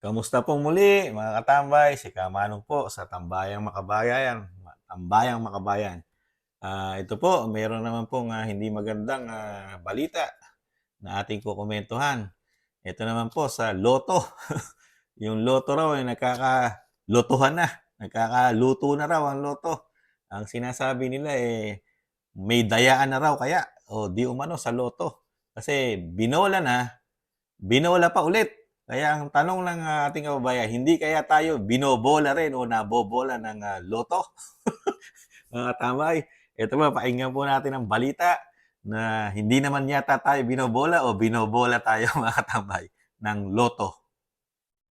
Kamusta pong muli mga katambay? Si Kamanong po sa Tambayang Makabayan. Tambayang Makabayan. Ah, ito po, mayroon naman pong ah, hindi magandang ah, balita na ating kukomentuhan. Ito naman po sa Loto. yung Loto raw ay nakakalotohan na. Nakakaluto na raw ang Loto. Ang sinasabi nila eh may dayaan na raw kaya o di umano sa Loto. Kasi binola na, binola pa ulit. Kaya ang tanong ng ah, ating kababayan, hindi kaya tayo binobola rin o nabobola ng ah, loto? Mga tambay, ito ba, pakinggan po natin ang balita na hindi naman yata tayo binobola o binobola tayo mga tambay ng loto.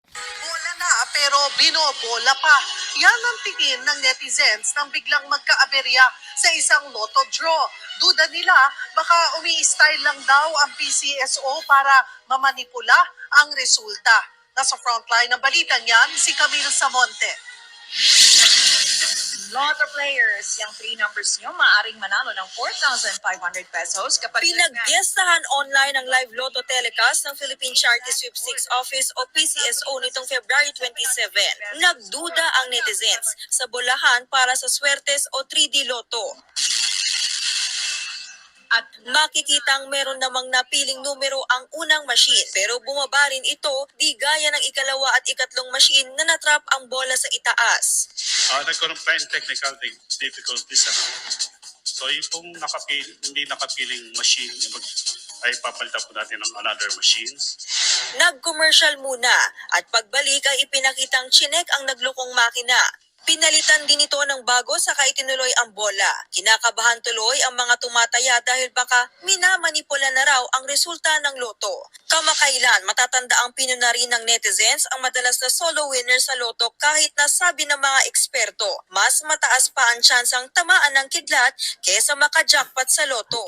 Bola na pero binobola pa. Yan ang tingin ng netizens nang biglang magkaaberya sa isang lotto draw. Duda nila baka umi-style lang daw ang PCSO para mamanipula ang resulta. Nasa frontline ng balitang yan, si Camille Samonte. Lotto players, yung three numbers nyo, maaring manalo ng 4,500 pesos kapag Pinaggestahan online ang live lotto telecast ng Philippine Charity Sweepstakes Office o PCSO nitong February 27. Nagduda ang netizens sa bolahan para sa Swertes o 3D Lotto. At makikitang meron namang napiling numero ang unang machine pero bumaba rin ito di gaya ng ikalawa at ikatlong machine na natrap ang bola sa itaas. Ah, nagkaroon pa yung technical difficulties. Ano. So yung pong nakapil, hindi nakapiling machine, ay papalitan po natin ng another machines. Nag-commercial muna at pagbalik ay ipinakitang chinek ang naglukong makina. Pinalitan din ito ng bago saka itinuloy ang bola. Kinakabahan tuloy ang mga tumataya dahil baka minamanipula na raw ang resulta ng loto. Kamakailan matatanda ang pinunari ng netizens ang madalas na solo winner sa loto kahit na sabi ng mga eksperto, mas mataas pa ang tsansang tamaan ng kidlat kesa makajackpot sa loto.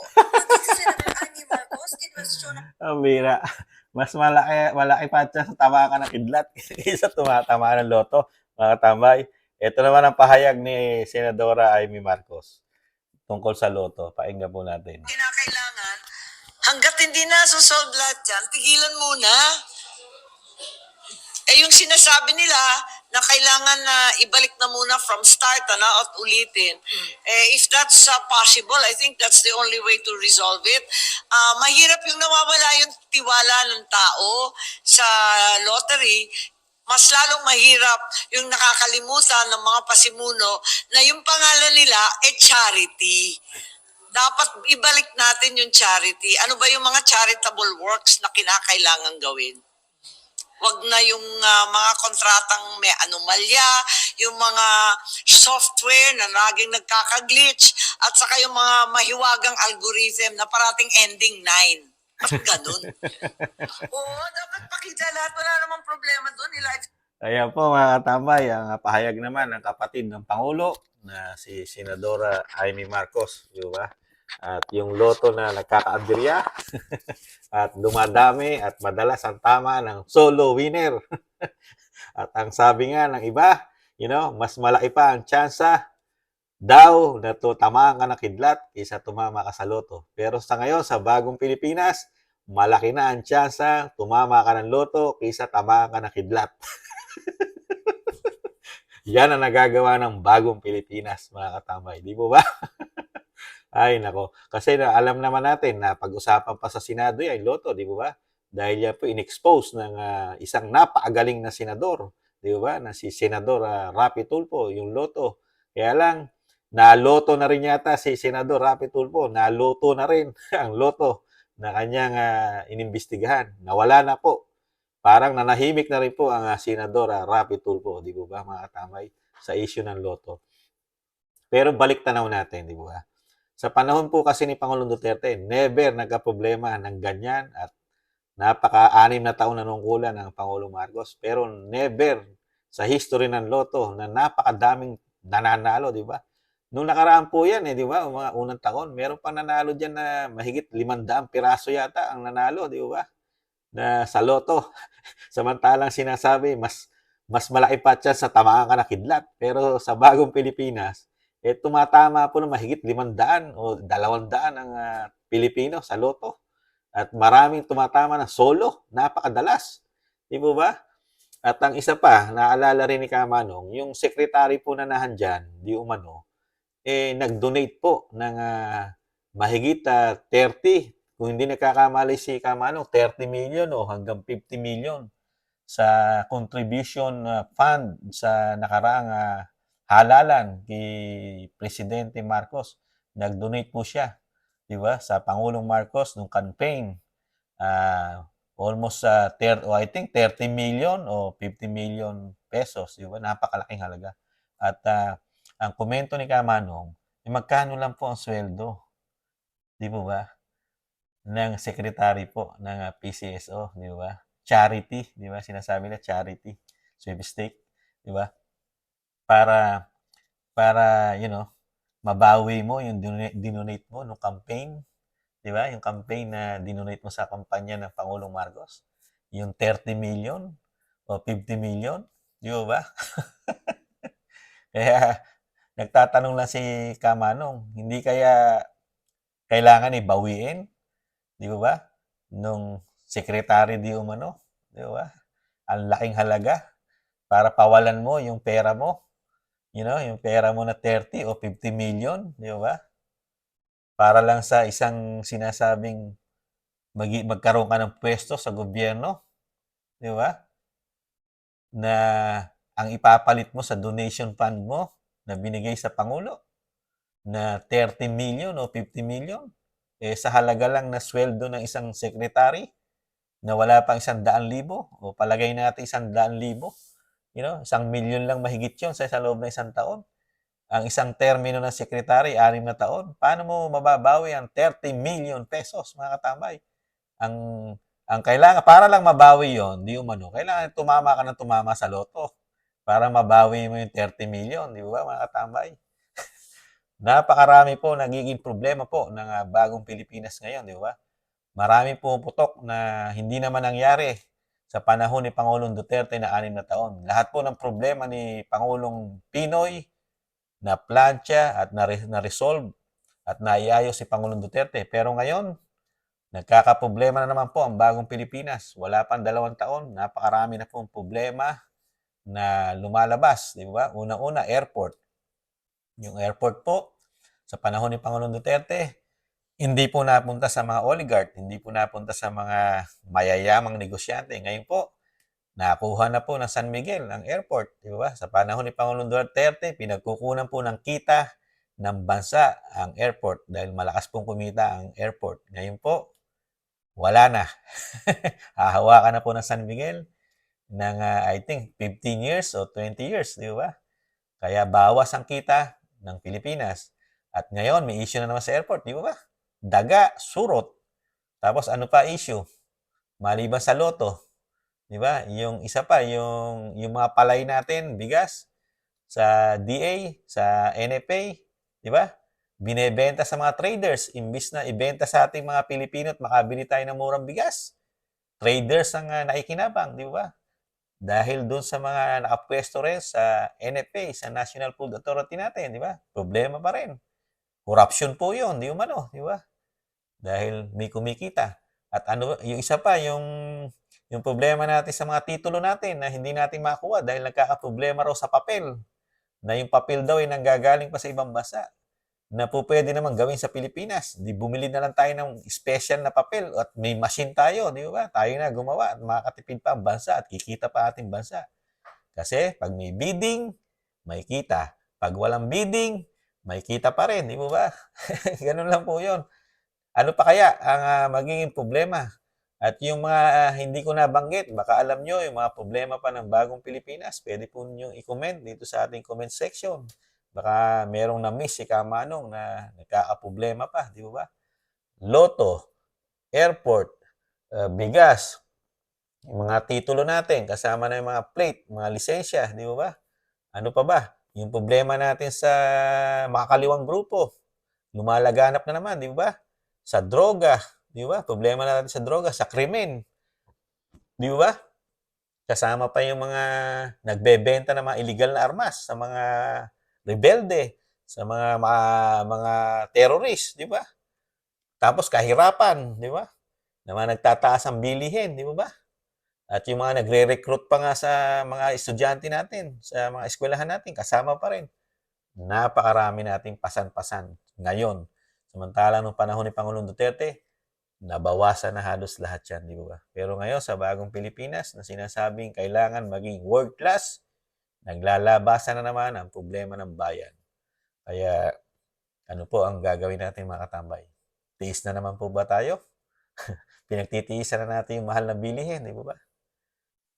Ang bira. Mas malaki, malaki pa sa tama ka ng kidlat kaysa tumatama ng loto, mga tambay. Ito naman ang pahayag ni Senadora Amy Marcos tungkol sa loto. Pakinggan po natin. Kinakailangan, hanggat hindi na susolve lahat yan, tigilan muna. Eh yung sinasabi nila na kailangan na ibalik na muna from start ano, at ulitin. Eh, if that's uh, possible, I think that's the only way to resolve it. Ah, mahirap yung nawawala yung tiwala ng tao sa lottery. Mas lalong mahirap yung nakakalimutan ng mga pasimuno na yung pangalan nila eh charity dapat ibalik natin yung charity. Ano ba yung mga charitable works na kinakailangan gawin? Wag na yung ah, mga kontratang may anomalya, yung mga software na laging nagkaka-glitch, at saka yung mga mahiwagang algorithm na parating ending 9. Ba't ganun? Oo, dapat pakita lahat. Wala namang problema doon. Ila- Ayan po mga katambay, ang pahayag naman ng kapatid ng Pangulo na si Senadora Amy Marcos, di ba? At yung loto na nagkakaaberya at dumadami at madalas ang tama ng solo winner. at ang sabi nga ng iba, you know, mas malaki pa ang tsansa daw na to tamaan ka ng kidlat kaysa tumama ka sa loto. Pero sa ngayon, sa bagong Pilipinas, malaki na ang tsansa tumama ka ng loto kaysa tamaan ka ng kidlat. Yan ang nagagawa ng bagong Pilipinas, mga katambay. Di po ba? Ay, nako. Kasi na, alam naman natin na pag-usapan pa sa Senado yan, loto, di ba? Dahil yan po in-expose ng ah, isang napakagaling na senador, di ba? Na si Senador uh, Rapi Tulfo, yung loto. Kaya lang, naloto na rin yata si Senador Rapi Tulfo, naloto na rin ang loto na kanyang ah, inimbestigahan. Nawala na po. Parang nanahimik na rin po ang uh, Senador uh, Rapi Tulfo, di ba mga katamay, sa issue ng loto. Pero balik tanaw natin, di ba? Sa panahon po kasi ni Pangulong Duterte, never nagka-problema ng ganyan at napaka-anim na taon na nungkulan ng Pangulong Marcos. Pero never sa history ng loto na napakadaming nananalo, di ba? Nung nakaraan po yan, eh, di ba? Mga unang taon, meron pang nanalo dyan na mahigit limandaang piraso yata ang nanalo, di ba? Na sa loto. Samantalang sinasabi, mas mas malaki pa siya sa tamaan ka na kidlat. Pero sa bagong Pilipinas, eh tumatama po ng mahigit 500 o 200 ang ah, Pilipino sa loto. At maraming tumatama ng solo, napakadalas. Di po ba? At ang isa pa, naalala rin ni Kamanong, yung secretary po na nahandyan, di umano, eh, nag-donate po ng ah, mahigit ah, 30, kung hindi nagkakamali si Kamanong, 30 million o hanggang 50 million sa contribution ah, fund sa nakaraang ah, halalan kay Presidente Marcos. Nag-donate po siya, di ba, sa Pangulong Marcos nung campaign. Ah, almost uh, I think 30 million o 50 million pesos, di ba? Napakalaking halaga. At ah, ang komento ni Kamanong, eh, magkano lang po ang sweldo? Di po ba? Ng secretary po ng ah, PCSO, di ba? Charity, di ba? Sinasabi nila charity, sweepstake, di ba? Para para you know, mabawi mo yung dinonate, mo no campaign, di ba? Yung campaign na dinonate mo sa kampanya ng Pangulong Marcos, yung 30 million o 50 million, di ba? Kaya nagtatanong lang si Kamanong, hindi kaya kailangan ibawiin, di ba ba? Nung secretary di umano, di ba? Ang laking halaga para pawalan mo yung pera mo. You know, yung pera mo na 30 o 50 million, di ba? Para lang sa isang sinasabing magi- magkaroon ka ng pwesto sa gobyerno, di ba? Na ang ipapalit mo sa donation fund mo na binigay sa Pangulo na 30 million o 50 million, eh sa halaga lang na sweldo ng isang secretary na wala pang isang daan libo o palagay natin isang daan libo, you know, isang milyon lang mahigit yun sa, sa loob ng isang taon. Ang isang termino ng secretary, anim na taon. Paano mo mababawi ang 30 million pesos, mga katambay? Ang ang kailangan, para lang mabawi yon di umano, kailangan tumama ka ng tumama sa loto para mabawi mo yung 30 million, di ba mga katambay? Napakarami po nagiging problema po ng ah, bagong Pilipinas ngayon, di ba? Maraming pumuputok na hindi naman nangyari sa panahon ni Pangulong Duterte na anim na taon. Lahat po ng problema ni Pangulong Pinoy na plancha at na- na-resolve at naiayos si Pangulong Duterte. Pero ngayon, nagkakaproblema na naman po ang bagong Pilipinas. Wala pang dalawang taon, napakarami na pong problema na lumalabas, di ba? Unang-una, airport. Yung airport po, sa panahon ni Pangulong Duterte, hindi po napunta sa mga oligarch, hindi po napunta sa mga mayayamang negosyante. Ngayon po, nakuha na po ng San Miguel ang airport, di ba? Sa panahon ni Pangulong Duterte, pinagkukunan po ng kita ng bansa ang airport dahil malakas pong kumita ang airport. Ngayon po, wala na. Hahawakan na po ng San Miguel ng ah, I think 15 years o 20 years, di ba? Kaya bawas ang kita ng Pilipinas. At ngayon, may issue na naman sa airport, di ba? Daga, surot. Tapos ano pa issue? Maliban sa loto, di ba? Yung isa pa, yung, yung mga palay natin, bigas, sa DA, sa NFA, di ba? Binebenta sa mga traders, imbis na ibenta sa ating mga Pilipino at makabili tayo ng murang bigas. Traders ang uh, naikinabang, di ba? Dahil doon sa mga nakapwesto rin sa NFA, sa National Food Authority natin, di ba? Problema pa rin. Corruption po yun, di umano, di ba? Dahil may kumikita. At ano, yung isa pa, yung, yung problema natin sa mga titulo natin na hindi natin makuha dahil nagkakaproblema raw sa papel. Na yung papel daw ay nanggagaling pa sa ibang bansa na po pwede naman gawin sa Pilipinas. Di bumili na lang tayo ng special na papel at may machine tayo, di ba? Tayo na gumawa at makakatipid pa ang bansa at kikita pa ating bansa. Kasi pag may bidding, may kita. Pag walang bidding, may kita pa rin, di ba? Ganun lang po yun. Ano pa kaya ang uh, magiging problema? At yung mga uh, hindi ko nabanggit, baka alam nyo yung mga problema pa ng bagong Pilipinas, pwede po nyo i-comment dito sa ating comment section. Baka merong na-miss si Kamanong na nagkakaproblema pa, di ba? Loto, airport, uh, bigas, yung mga titulo natin, kasama na yung mga plate, mga lisensya, di ba ba? Ano pa ba? Yung problema natin sa makakaliwang grupo, lumalaganap na naman, di ba? Sa droga, di ba? Problema natin sa droga, sa krimen, di ba? Kasama pa yung mga nagbebenta ng mga illegal na armas sa mga rebelde, sa mga mga, mga terrorist, di ba? Tapos kahirapan, di ba? Na mga nagtataas ang bilihin, di ba ba? At yung mga nagre-recruit pa nga sa mga estudyante natin, sa mga eskwelahan natin, kasama pa rin. Napakarami nating pasan-pasan ngayon. Samantala nung panahon ni Pangulong Duterte, nabawasan na halos lahat yan, di ba? Pero ngayon sa bagong Pilipinas na sinasabing kailangan maging world class, naglalabasan na naman ang problema ng bayan. Kaya ano po ang gagawin natin mga katambay? Tiis na naman po ba tayo? Pinagtitiisan na natin yung mahal na bilihin, di ba ba?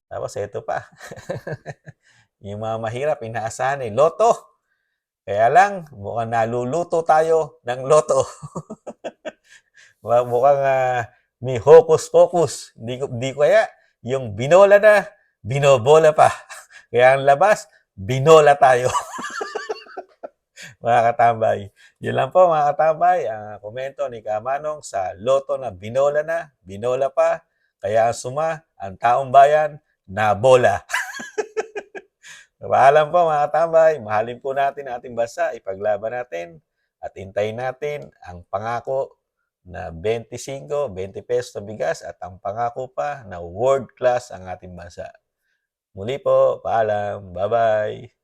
Tapos ito pa. yung mga mahirap, inaasahan eh, loto. Kaya lang, mukhang naluluto tayo ng loto. Mukhang- ah, may hocus-pocus. Di, di kaya, yung binola na, binobola pa. Kaya ang labas, binola tayo. mga katambay. Yun lang po mga katambay, ang komento ni Kamanong sa loto na binola na, binola pa, kaya ang suma, ang taong bayan, nabola. Paalam po mga katambay, mahalin po natin ating bansa, ipaglaban natin, at intayin natin ang pangako na 25, 20 pesos na bigas at ang pangako pa na world class ang ating bansa. Muli po, paalam, bye-bye.